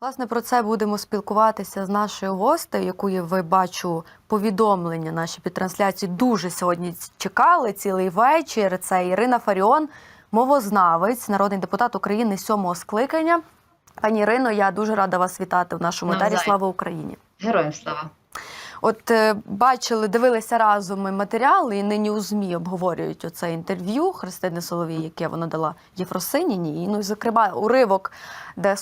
Власне, про це будемо спілкуватися з нашою гостею, якої ви бачу повідомлення наші під трансляцією дуже сьогодні чекали цілий вечір. Це Ірина Фаріон, мовознавець, народний депутат України сьомого скликання. Пані Ірино, я дуже рада вас вітати в нашому етері. Слава Україні! Героям слава. От е, бачили, дивилися разом ми матеріали, і нині у ЗМІ обговорюють оце інтерв'ю Христини Соловій, яке вона дала Єфросиніні. І, ну, зокрема, уривок, де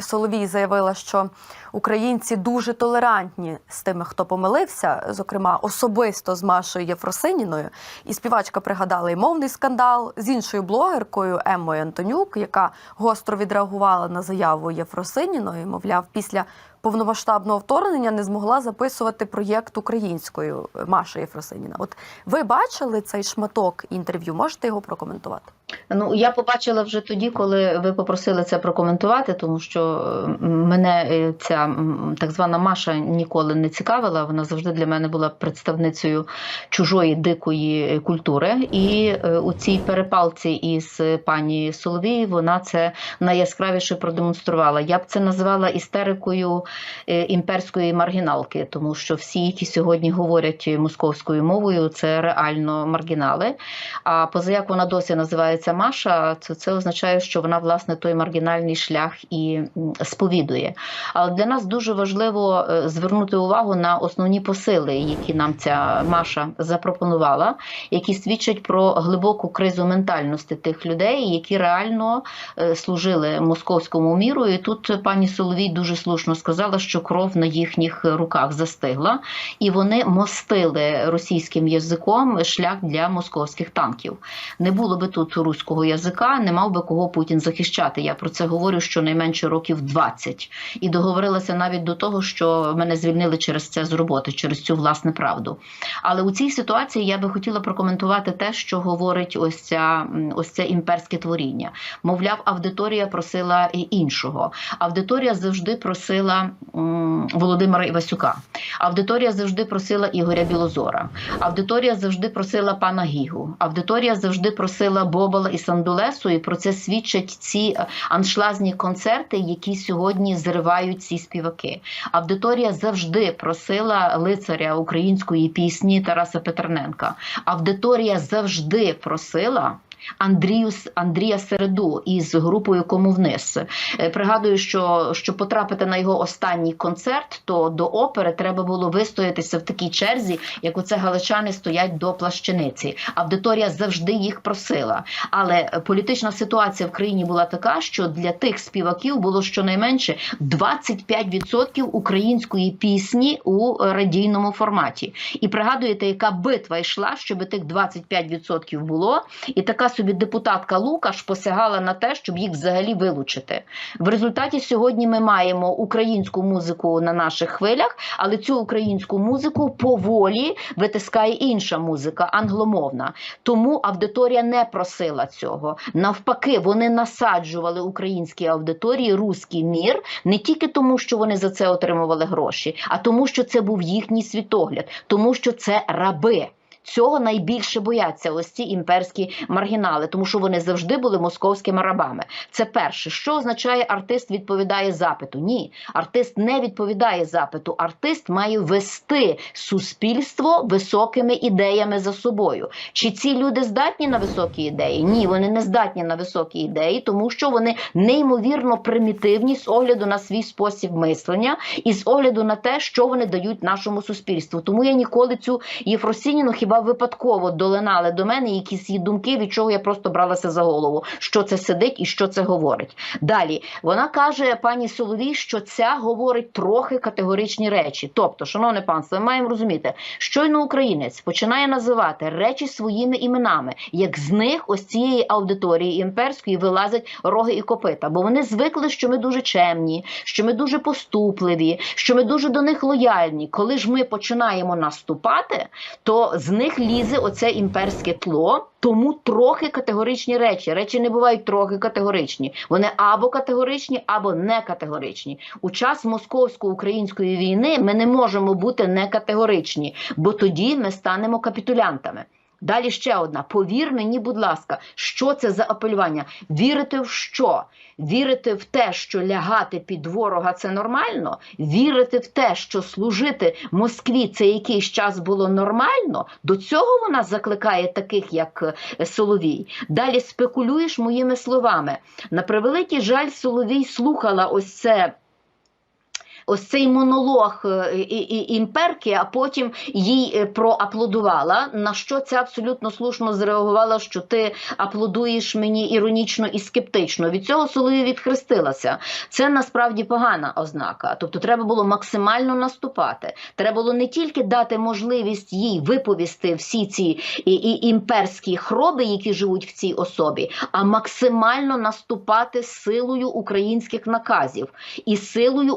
Соловій заявила, що українці дуже толерантні з тими, хто помилився, зокрема, особисто з Машою Єфросиніною. І співачка пригадала і мовний скандал з іншою блогеркою Еммою Антонюк, яка гостро відреагувала на заяву Єфросиніної, мовляв, після повномасштабного вторгнення не змогла записувати проєкт українською Маша Єфросиніна. От ви бачили цей шматок інтерв'ю? Можете його прокоментувати? Ну я побачила вже тоді, коли ви попросили це прокоментувати, тому що е, мене е, ця так звана Маша ніколи не цікавила. Вона завжди для мене була представницею чужої дикої культури. І е, у цій перепалці із пані Соловій вона це найяскравіше продемонструвала. Я б це називала істерикою імперської маргіналки, тому що всі, які сьогодні говорять московською мовою, це реально маргінали. А поза як вона досі називається Маша, то це означає, що вона власне той маргінальний шлях і сповідує. Але для нас дуже важливо е, звернути увагу на основні посили, які нам ця Маша запропонувала, які свідчать про глибоку кризу ментальності тих людей, які реально е, служили московському міру. І тут пані Соловій дуже слушно сказала, що кров на їхніх руках застигла, і вони мостили російським язиком шлях для московських танків. Не було би тут руського язика, не мав би кого Путін захищати. Я про це говорю щонайменше років 20. І договорилася навіть до того, що мене звільнили через це з роботи, через цю власне правду. Але у цій ситуації я би хотіла прокоментувати те, що говорить ось ця ось це імперське творіння. Мовляв, аудиторія просила іншого. Аудиторія завжди просила Володимира Івасюка. Аудиторія завжди просила Ігоря Білозора. Аудиторія завжди просила пана Гігу. Аудиторія завжди просила Бобала і Сандулесу. І про це свідчать ці е, аншлазні концерти, які сьогодні зривають ці співаки. Аудиторія завжди просила лицаря української пісні Тараса Петерненка. Аудиторія завжди просила. Андрію Андрія Середу із групою Кому вниз. Е, Пригадую, що щоб потрапити на його останній концерт, то до опери треба було вистоятися в такій черзі, як оце галичани стоять до плащаниці. Аудиторія завжди їх просила. Але політична ситуація в країні була така, що для тих співаків було щонайменше 25% української пісні у радійному форматі. І пригадуєте, яка битва йшла, щоб тих 25% було, і така собі депутатка Лукаш посягала на те, щоб їх взагалі вилучити. В результаті сьогодні ми маємо українську музику на наших хвилях, але цю українську музику поволі витискає інша музика, англомовна. Тому аудиторія не просила цього. Навпаки, вони насаджували українській аудиторії руський мір не тільки тому, що вони за це отримували гроші, а тому, що це був їхній світогляд, тому що це раби. Цього найбільше бояться ось ці імперські маргінали, тому що вони завжди були московськими рабами. Це перше, що означає артист відповідає запиту. Ні, артист не відповідає запиту. Артист має вести суспільство високими ідеями за собою. Чи ці люди здатні на високі ідеї? Ні, вони не здатні на високі ідеї, тому що вони неймовірно примітивні з огляду на свій спосіб мислення і з огляду на те, що вони дають нашому суспільству. Тому я ніколи цю Єфросініну хіба випадково долинали до мене якісь її думки, від чого я просто бралася за голову, що це сидить і що це говорить. Далі вона каже пані Соловій, що ця говорить трохи категоричні речі. Тобто, шановне панство, ми маємо розуміти, щойно українець починає називати речі своїми іменами, як з них ось цієї аудиторії імперської вилазять роги і копита. Бо вони звикли, що ми дуже чемні, що ми дуже поступливі, що ми дуже до них лояльні. Коли ж ми починаємо наступати, то з них лізе оце імперське тло. Тому трохи категоричні речі. Речі не бувають трохи категоричні. Вони або категоричні, або не категоричні. У час московсько-української війни ми не можемо бути не категоричні, бо тоді ми станемо капітулянтами. Далі ще одна. Повір мені, будь ласка, що це за апелювання? Вірити в що? Вірити в те, що лягати під ворога це нормально? Вірити в те, що служити Москві це якийсь час було нормально? До цього вона закликає таких, як е, Соловій. Далі спекулюєш моїми словами. На превеликий жаль, Соловій слухала ось це. Ось цей монолог е, імперки, а потім їй е, проаплодувала. На що ця абсолютно слушно зреагувала, що ти аплодуєш мені іронічно і скептично. Від цього Соловій відхрестилася. Це насправді погана ознака. Тобто, треба було максимально наступати. Треба було не тільки дати можливість їй виповісти всі ці імперські хроби, які живуть в цій особі, а максимально наступати силою українських наказів і силою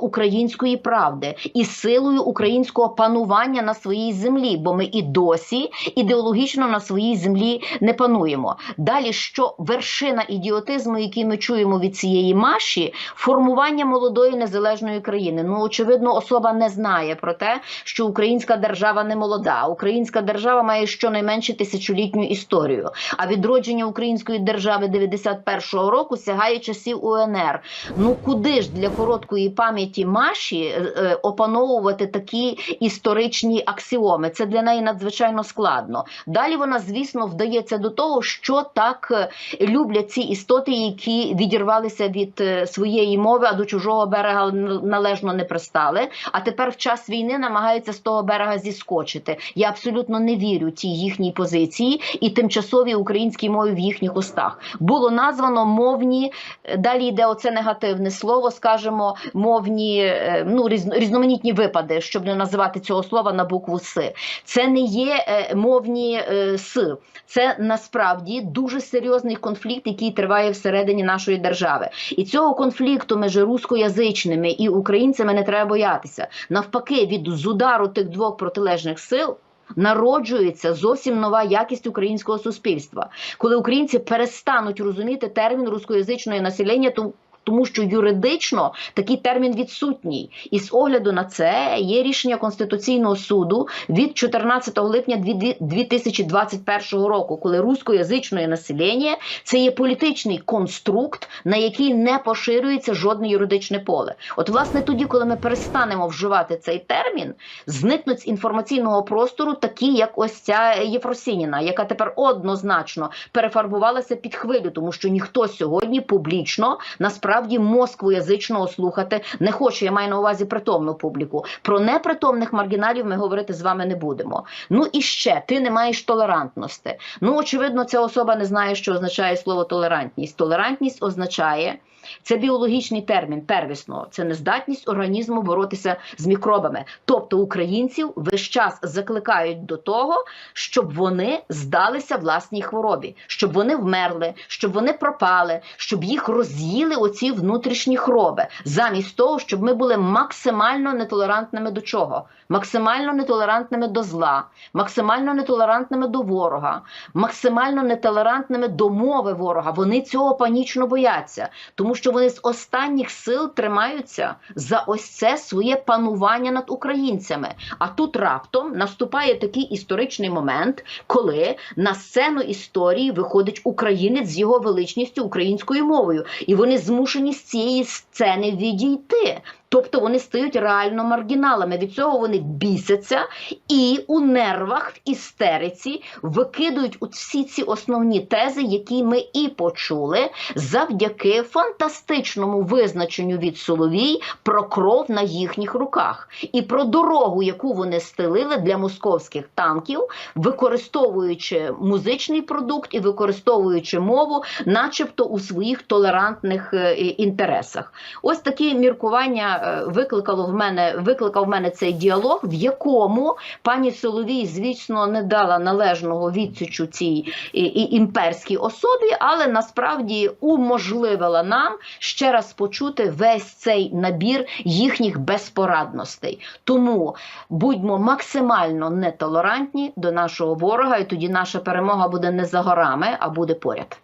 української правди, і силою українського панування на своїй землі, бо ми і досі ідеологічно на своїй землі не пануємо. Далі, що вершина ідіотизму, який ми чуємо від цієї маші, формування молодої незалежної країни. Ну, очевидно, особа не знає про те, що українська держава не молода. Українська держава має щонайменше тисячолітню історію. А відродження української держави 91-го року сягає часів УНР. Ну куди ж для короткої пам'яті Маші е, е, опановувати такі історичні аксіоми? Це для неї надзвичайно складно. Далі вона, звісно, вдається до того, що так е, люблять ці істоти, які відірвалися від своєї мови, а до чужого берега належно не пристали. А тепер в час війни намагаються з того берега зіскочити. Я абсолютно не вірю цій їхній позиції і тимчасовій українській мові в їхніх устах. Було названо мовні. Далі йде оце негативне слово, скажімо, мовні ну різно- різноманітні випади, щоб не називати цього слова на букву С. Це не є е, мовні е, С. Це насправді дуже серйозний конфлікт, який триває всередині нашої держави. І цього конфлікту між рускоязичними і українцями не треба боятися. Навпаки, від з удару тих двох протилежних сил. Народжується зовсім нова якість українського суспільства, коли українці перестануть розуміти термін рускоязичної населення, то тому що юридично такий термін відсутній, і з огляду на це є рішення Конституційного суду від 14 липня 2021 року, коли рускоязичне населення це є політичний конструкт, на який не поширюється жодне юридичне поле. От, власне, тоді, коли ми перестанемо вживати цей термін, зникнуть з інформаційного простору такі, як ось ця Єфросініна, яка тепер однозначно перефарбувалася під хвилю, тому що ніхто сьогодні публічно насправді москвоязичного слухати не хоче. Я маю на увазі притомну публіку. Про непритомних маргіналів ми говорити з вами не будемо. Ну і ще ти не маєш толерантності. Ну очевидно, ця особа не знає, що означає слово толерантність. Толерантність означає. Це біологічний термін первісно. Це нездатність організму боротися з мікробами. Тобто українців весь час закликають до того, щоб вони здалися власній хворобі, щоб вони вмерли, щоб вони пропали, щоб їх роз'їли оці внутрішні хвороби, замість того, щоб ми були максимально нетолерантними до чого? Максимально нетолерантними до зла, максимально нетолерантними до ворога, максимально нетолерантними до мови ворога. Вони цього панічно бояться, тому що вони з останніх сил тримаються за ось це своє панування над українцями. А тут раптом наступає такий історичний момент, коли на сцену історії виходить українець з його величністю українською мовою, і вони змушені з цієї сцени відійти. Тобто вони стають реально маргіналами. Від цього вони бісяться і у нервах, в істериці викидують всі ці основні тези, які ми і почули завдяки фантастичному визначенню від Соловій про кров на їхніх руках і про дорогу, яку вони стелили для московських танків, використовуючи музичний продукт і використовуючи мову, начебто у своїх толерантних е, інтересах. Ось такі міркування викликало в мене викликав в мене цей діалог, в якому пані Соловій, звісно, не дала належного відсічу цій і, і імперській особі, але насправді уможливила нам ще раз почути весь цей набір їхніх безпорадностей. Тому будьмо максимально нетолерантні до нашого ворога, і тоді наша перемога буде не за горами, а буде поряд.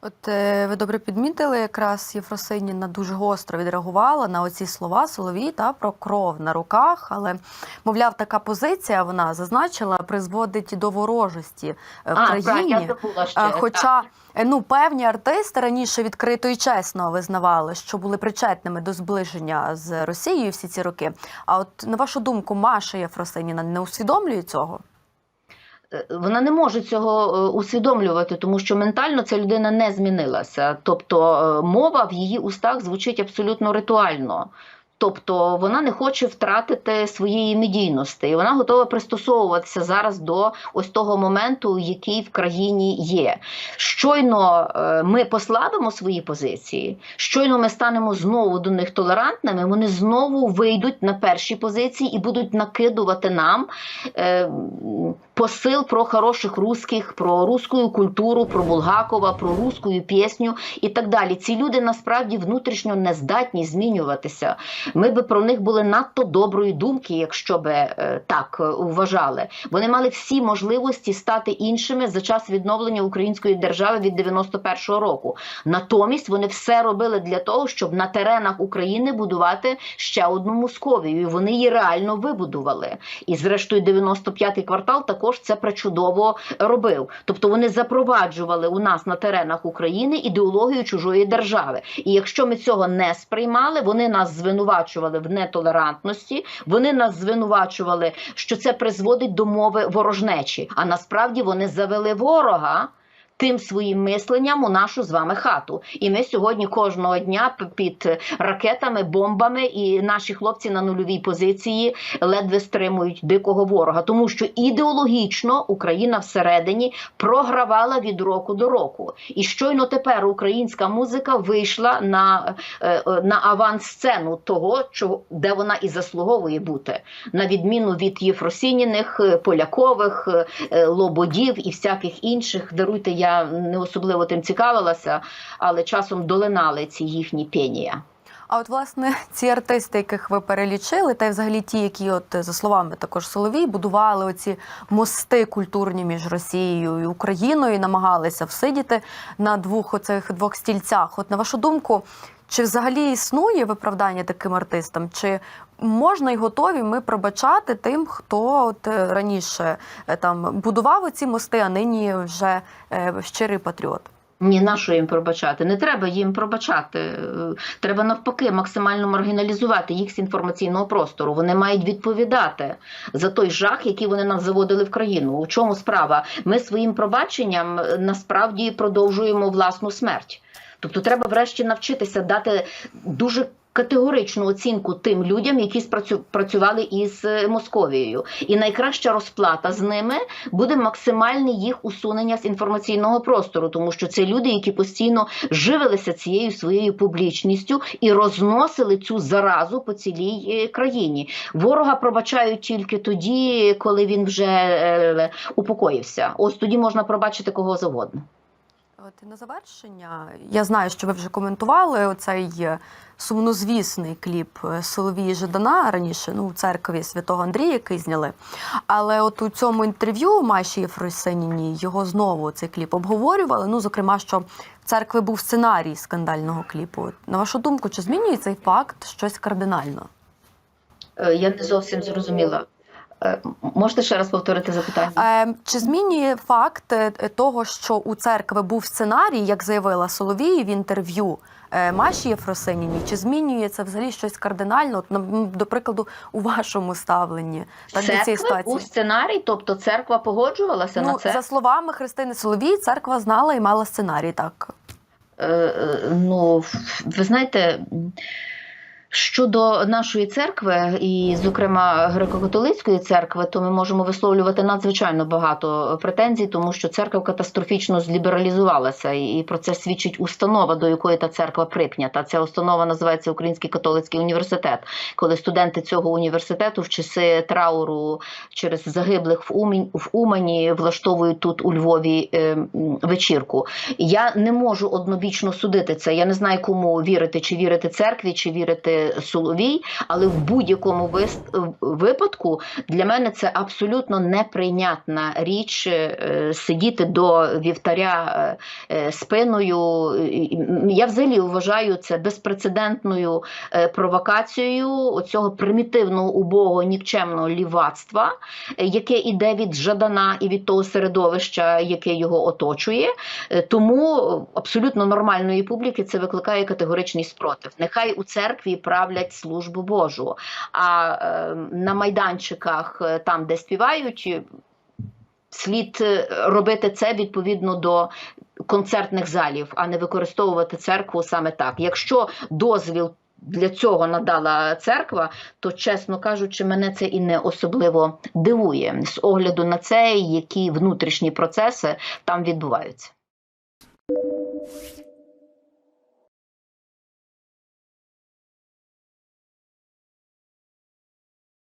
От е, ви добре підмітили, якраз Єфросиніна дуже гостро відреагувала на оці слова Соловій та про кров на руках. Але, мовляв, така позиція вона зазначила призводить до ворожості е, в А, так, країні. я забула ще. Хоча е, ну певні артисти раніше відкрито і чесно визнавали, що були причетними до зближення з Росією всі ці роки. А от на вашу думку, Маша Єфросиніна не усвідомлює цього? Е, Вона не може цього е, усвідомлювати, тому що ментально ця людина не змінилася. Тобто е, мова в її устах звучить абсолютно ритуально. Тобто вона не хоче втратити своєї медійності, і вона готова пристосовуватися зараз до ось того моменту, який в країні є. Щойно е, ми послабимо свої позиції, щойно ми станемо знову до них толерантними. Вони знову вийдуть на перші позиції і будуть накидувати нам е, посил про хороших русських, про русську культуру, про Булгакова, про русську пісню і так далі. Ці люди насправді внутрішньо не здатні змінюватися. Ми би про них були надто доброї думки, якщо би е, так е, вважали. Вони мали всі можливості стати іншими за час відновлення української держави від 91-го року. Натомість вони все робили для того, щоб на теренах України будувати ще одну Московію. І вони її реально вибудували. І зрештою, 95-й квартал також це причудово робив. Тобто вони запроваджували у нас на теренах України ідеологію чужої держави. І якщо ми цього не сприймали, вони нас звинувачували в нетолерантності. Вони нас звинувачували, що це призводить до мови ворожнечі. А насправді вони завели ворога. Тим своїм мисленням у нашу з вами хату, і ми сьогодні кожного дня під ракетами, бомбами, і наші хлопці на нульовій позиції ледве стримують дикого ворога, тому що ідеологічно Україна всередині програвала від року до року. І щойно тепер українська музика вийшла на, е, е, на авансцену того, чого де вона і заслуговує бути, на відміну від Єфросініних, е, Полякових, Лободів і всяких інших. Даруйте, я не особливо тим цікавилася, але часом долинали ці їхні пенія. А от власне ці артисти, яких ви перелічили, та й взагалі ті, які, от за словами також Соловій, будували оці мости культурні між Росією і Україною, і намагалися всидіти на двох оцих двох стільцях. От на вашу думку, чи взагалі існує виправдання таким артистам? Чи можна і готові ми пробачати тим, хто от е, раніше е, там будував оці мости, а нині вже е, щирий патріот? Ні, на що їм пробачати? Не треба їм пробачати. Треба навпаки максимально маргіналізувати їх з інформаційного простору. Вони мають відповідати за той жах, який вони нас заводили в країну. У чому справа? Ми своїм пробаченням насправді продовжуємо власну смерть. Тобто, треба врешті навчитися дати дуже. Категоричну оцінку тим людям, які працювали із е, Московією, і найкраща розплата з ними буде максимальне їх усунення з інформаційного простору, тому що це люди, які постійно живилися цією своєю публічністю і розносили цю заразу по цілій е, країні. Ворога пробачають тільки тоді, коли він вже е, упокоївся. Ось тоді можна пробачити кого завгодно. От на завершення, я знаю, що ви вже коментували оцей е, сумнозвісний кліп е, Соловії Жидана раніше, ну у церкві святого Андрія, який зняли. Але от у цьому інтерв'ю Маші Єфросиніній його знову цей кліп обговорювали. Ну, зокрема, що в церкви був сценарій скандального кліпу. На вашу думку, чи змінює цей факт щось кардинально? Е, Я не зовсім зрозуміла. Е, Можете ще раз повторити запитання? Е, чи змінює факт е, того, що у церкви був сценарій, як заявила Соловій в інтерв'ю е, Маші Єфросиніній, чи змінює це взагалі щось кардинально, до прикладу, у вашому ставленні так, до цієї ситуації? був сценарій, тобто церква погоджувалася на Ну, це? за словами Христини Соловій, церква знала і мала сценарій, так. Е, ну, ви знаєте, щодо нашої церкви, і, зокрема, греко-католицької церкви, то ми можемо висловлювати надзвичайно багато претензій, тому що церква катастрофічно злібералізувалася, і про це свідчить установа, до якої та церква припнята. Ця установа називається Український католицький університет. Коли студенти цього університету в часи трауру через загиблих в Умані, в Умані влаштовують тут у Львові е, вечірку. Я не можу однобічно судити це. Я не знаю, кому вірити, чи вірити церкві, чи вірити Соловій, але в будь-якому випадку для мене це абсолютно неприйнятна річ е, сидіти до вівтаря е, е, спиною. Я взагалі вважаю це безпрецедентною провокацією оцього примітивного, убогого, нікчемного лівацтва, яке іде від Жадана і від того середовища, яке його оточує. Тому абсолютно нормальної публіки це викликає категоричний спротив. Нехай у церкві правлять службу Божу, а е, на майданчиках, е, там, де співають, е, слід робити це відповідно до концертних залів, а не використовувати церкву саме так. Якщо дозвіл для цього надала церква, то, чесно кажучи, мене це і не особливо дивує з огляду на це, які внутрішні процеси там відбуваються.